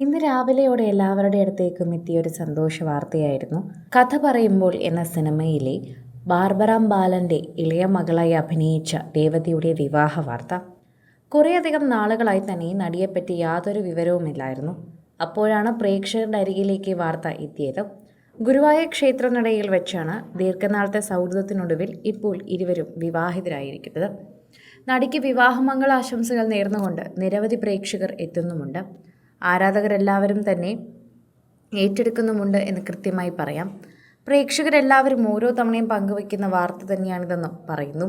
ഇന്ന് രാവിലെയോടെ എല്ലാവരുടെ അടുത്തേക്കും എത്തിയ ഒരു സന്തോഷ വാർത്തയായിരുന്നു. കഥ പറയുമ്പോൾ എന്ന സിനിമയിലെ ബാർബറാം ബാലന്റെ ഇളയ മകളായി അഭിനയിച്ച രേവതിയുടെ വിവാഹ വാർത്ത. കുറേയധികം നാളുകളായി തന്നെ നടിയെപ്പറ്റി യാതൊരു വിവരവുമില്ലായിരുന്നു. അപ്പോഴാണ് പ്രേക്ഷകരുടെ അരികിലേക്ക് വാർത്ത എത്തിയത്. ഗുരുവായൂർ ക്ഷേത്രനടയിൽ വെച്ചാണ് ദീർഘനാളത്തെ സൗഹൃദത്തിനൊടുവിൽ ഇപ്പോൾ ഇരുവരും വിവാഹിതരായിരിക്കുന്നത്. നടിക്ക് വിവാഹമംഗളാശംസകൾ നേർന്നുകൊണ്ട് നിരവധി പ്രേക്ഷകർ എത്തുന്നുമുണ്ട്. ആരാധകരെല്ലാവരും തന്നെ ഏറ്റെടുക്കുന്നുമുണ്ട് എന്ന് കൃത്യമായി പറയാം. പ്രേക്ഷകരെല്ലാവരും ഓരോ തവണയും പങ്കുവയ്ക്കുന്ന വാർത്ത തന്നെയാണിതെന്നും പറയുന്നു.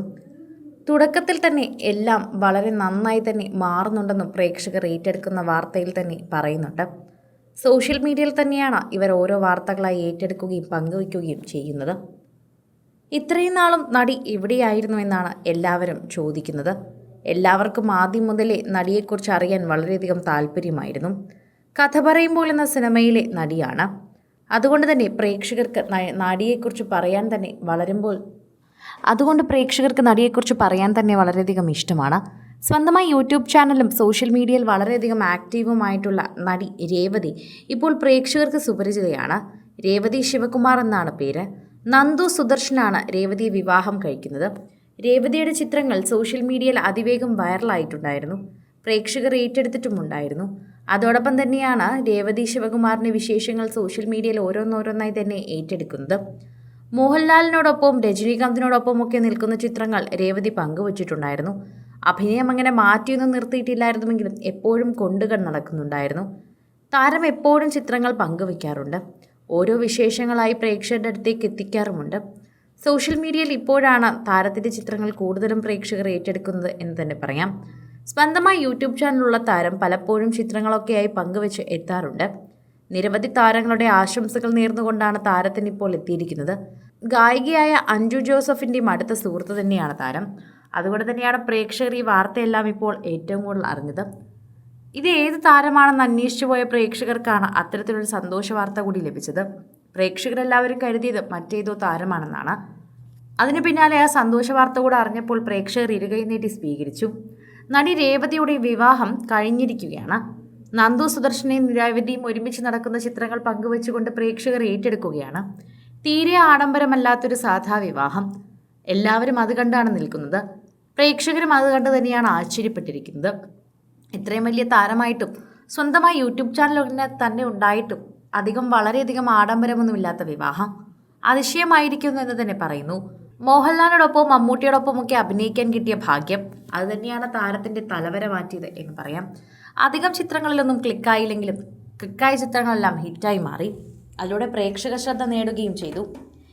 തുടക്കത്തിൽ തന്നെ എല്ലാം വളരെ നന്നായി തന്നെ മാറുന്നുണ്ടെന്നും പ്രേക്ഷകർ ഏറ്റെടുക്കുന്ന വാർത്തയിൽ തന്നെ പറയുന്നുണ്ട്. സോഷ്യൽ മീഡിയയിൽ തന്നെയാണ് ഇവർ ഓരോ വാർത്തകളായി ഏറ്റെടുക്കുകയും പങ്കുവയ്ക്കുകയും ചെയ്യുന്നത്. ഇത്രയും നാളും നടി എവിടെയായിരുന്നു എന്നാണ് എല്ലാവരും ചോദിക്കുന്നത്. എല്ലാവർക്കും ആദ്യം മുതലേ നടിയെക്കുറിച്ച് അറിയാൻ വളരെയധികം താല്പര്യമായിരുന്നു. കഥ പറയുമ്പോൾ എന്ന സിനിമയിലെ നടിയാണ്. അതുകൊണ്ട് തന്നെ പ്രേക്ഷകർക്ക് നടിയെക്കുറിച്ച് പറയാൻ തന്നെ വളരുമ്പോൾ അതുകൊണ്ട് പ്രേക്ഷകർക്ക് നടിയെക്കുറിച്ച് പറയാൻ തന്നെ വളരെയധികം ഇഷ്ടമാണ്. സ്വന്തമായി യൂട്യൂബ് ചാനലും സോഷ്യൽ മീഡിയയിൽ വളരെയധികം ആക്റ്റീവുമായിട്ടുള്ള നടി രേവതി ഇപ്പോൾ പ്രേക്ഷകർക്ക് സുപരിചിതയാണ്. രേവതി ശിവകുമാർ എന്നാണ് പേര്. നന്ദു സുദർശനാണ് രേവതിയെ വിവാഹം കഴിക്കുന്നത്. രേവതിയുടെ ചിത്രങ്ങൾ സോഷ്യൽ മീഡിയയിൽ അതിവേഗം വൈറലായിട്ടുണ്ടായിരുന്നു. പ്രേക്ഷകർ ഏറ്റെടുത്തിട്ടുമുണ്ടായിരുന്നു. അതോടൊപ്പം തന്നെയാണ് രേവതി ശിവകുമാറിന്റെ വിശേഷങ്ങൾ സോഷ്യൽ മീഡിയയിൽ ഓരോന്നോരോന്നായി തന്നെ ഏറ്റെടുക്കുന്നത്. മോഹൻലാലിനോടൊപ്പം രജനീകാന്തിനോടൊപ്പം ഒക്കെ നിൽക്കുന്ന ചിത്രങ്ങൾ രേവതി പങ്കുവച്ചിട്ടുണ്ടായിരുന്നു. അഭിനയം അങ്ങനെ മാറ്റിയൊന്നും നിർത്തിയിട്ടില്ലായിരുന്നുവെങ്കിലും എപ്പോഴും കൊണ്ടുകൾ നടക്കുന്നുണ്ടായിരുന്നു. താരം എപ്പോഴും ചിത്രങ്ങൾ പങ്കുവയ്ക്കാറുണ്ട്. ഓരോ വിശേഷങ്ങളായി പ്രേക്ഷകരുടെ അടുത്തേക്ക് എത്തിക്കാറുമുണ്ട്. സോഷ്യൽ മീഡിയയിൽ ഇപ്പോഴാണ് താരത്തിന്റെ ചിത്രങ്ങൾ കൂടുതലും പ്രേക്ഷകർ ഏറ്റെടുക്കുന്നത് എന്ന് തന്നെ പറയാം. സ്വന്തമായി യൂട്യൂബ് ചാനലുള്ള താരം പലപ്പോഴും ചിത്രങ്ങളൊക്കെയായി പങ്കുവച്ച് എത്താറുണ്ട്. നിരവധി താരങ്ങളുടെ ആശംസകൾ നേർന്നുകൊണ്ടാണ് താരത്തിന് ഇപ്പോൾ എത്തിയിരിക്കുന്നത്. ഗായികയായ അഞ്ജു ജോസഫിന്റെയും അടുത്ത സുഹൃത്ത് തന്നെയാണ് താരം. അതുകൊണ്ട് തന്നെയാണ് പ്രേക്ഷകർ ഈ വാർത്തയെല്ലാം ഇപ്പോൾ ഏറ്റവും കൂടുതൽ അറിഞ്ഞത്. ഇത് ഏത് താരമാണെന്ന് അന്വേഷിച്ചു പോയ പ്രേക്ഷകർക്കാണ് അത്തരത്തിലൊരു സന്തോഷ വാർത്ത കൂടി ലഭിച്ചത്. പ്രേക്ഷകരെല്ലാവരും കരുതിയത് മറ്റേതോ താരമാണെന്നാണ്. അതിനു പിന്നാലെ ആ സന്തോഷ വാർത്ത കൂടെ അറിഞ്ഞപ്പോൾ പ്രേക്ഷകർ ഇരുകൈ നീട്ടി സ്വീകരിച്ചു. നടി രേവതിയുടെ വിവാഹം കഴിഞ്ഞിരിക്കുകയാണ്. നന്ദു സുദർശനെയും രേവതിയും ഒരുമിച്ച് നടക്കുന്ന ചിത്രങ്ങൾ പങ്കുവച്ചുകൊണ്ട് പ്രേക്ഷകർ ഏറ്റെടുക്കുകയാണ്. തീരെ ആഡംബരമല്ലാത്തൊരു സാധാ വിവാഹം. എല്ലാവരും അത് കണ്ടാണ് നിൽക്കുന്നത്. പ്രേക്ഷകരും അത് കണ്ട് തന്നെയാണ് ആശ്ചര്യപ്പെട്ടിരിക്കുന്നത്. ഇത്രയും വലിയ താരമായിട്ടും സ്വന്തമായി യൂട്യൂബ് ചാനൽ തന്നെ ഉണ്ടായിട്ടും അധികം വളരെയധികം ആഡംബരമൊന്നുമില്ലാത്ത വിവാഹം. അതിശയമായിരിക്കുന്നു എന്ന് തന്നെ പറയുന്നു. മോഹൻലാലിനോടൊപ്പം മമ്മൂട്ടിയോടൊപ്പം ഒക്കെ അഭിനയിക്കാൻ കിട്ടിയ ഭാഗ്യം. അത് തന്നെയാണ് താരത്തിന്റെ തലവര മാറ്റിയത് എന്ന് പറയാം. അധികം ചിത്രങ്ങളിലൊന്നും ക്ലിക്കായില്ലെങ്കിലും ക്ലിക്കായ ചിത്രങ്ങളെല്ലാം ഹിറ്റായി മാറി. അതിലൂടെ പ്രേക്ഷക ശ്രദ്ധ നേടുകയും ചെയ്തു.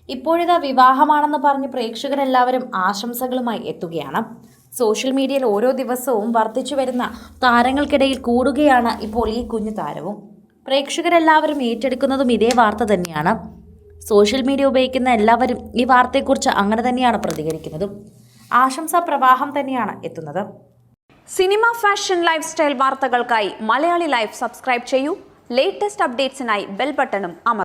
ഇപ്പോഴിതാ വിവാഹമാണെന്ന് പറഞ്ഞ് പ്രേക്ഷകരെല്ലാവരും ആശംസകളുമായി എത്തുകയാണ്. സോഷ്യൽ മീഡിയയിൽ ഓരോ ദിവസവും വർദ്ധിച്ചു വരുന്ന താരങ്ങൾക്കിടയിൽ കൂടുകയാണ് ഇപ്പോൾ ഈ കുഞ്ഞു താരവും. പ്രേക്ഷകരെല്ലാവരും ഏറ്റെടുക്കുന്നതും ഇതേ വാർത്ത തന്നെയാണ്. സോഷ്യൽ മീഡിയ ഉപയോഗിക്കുന്ന എല്ലാവരും ഈ വാർത്തയെക്കുറിച്ച് അങ്ങനെ തന്നെയാണ് പ്രതികരിക്കുന്നതും. ആശംസാ പ്രവാഹം തന്നെയാണ് എത്തുന്നത്. സിനിമ ഫാഷൻ ലൈഫ് സ്റ്റൈൽ വാർത്തകൾക്കായി മലയാളി ലൈഫ് സബ്സ്ക്രൈബ് ചെയ്യൂ. ലേറ്റസ്റ്റ് അപ്ഡേറ്റ്സിനായി ബെൽ ബട്ടണും അമർ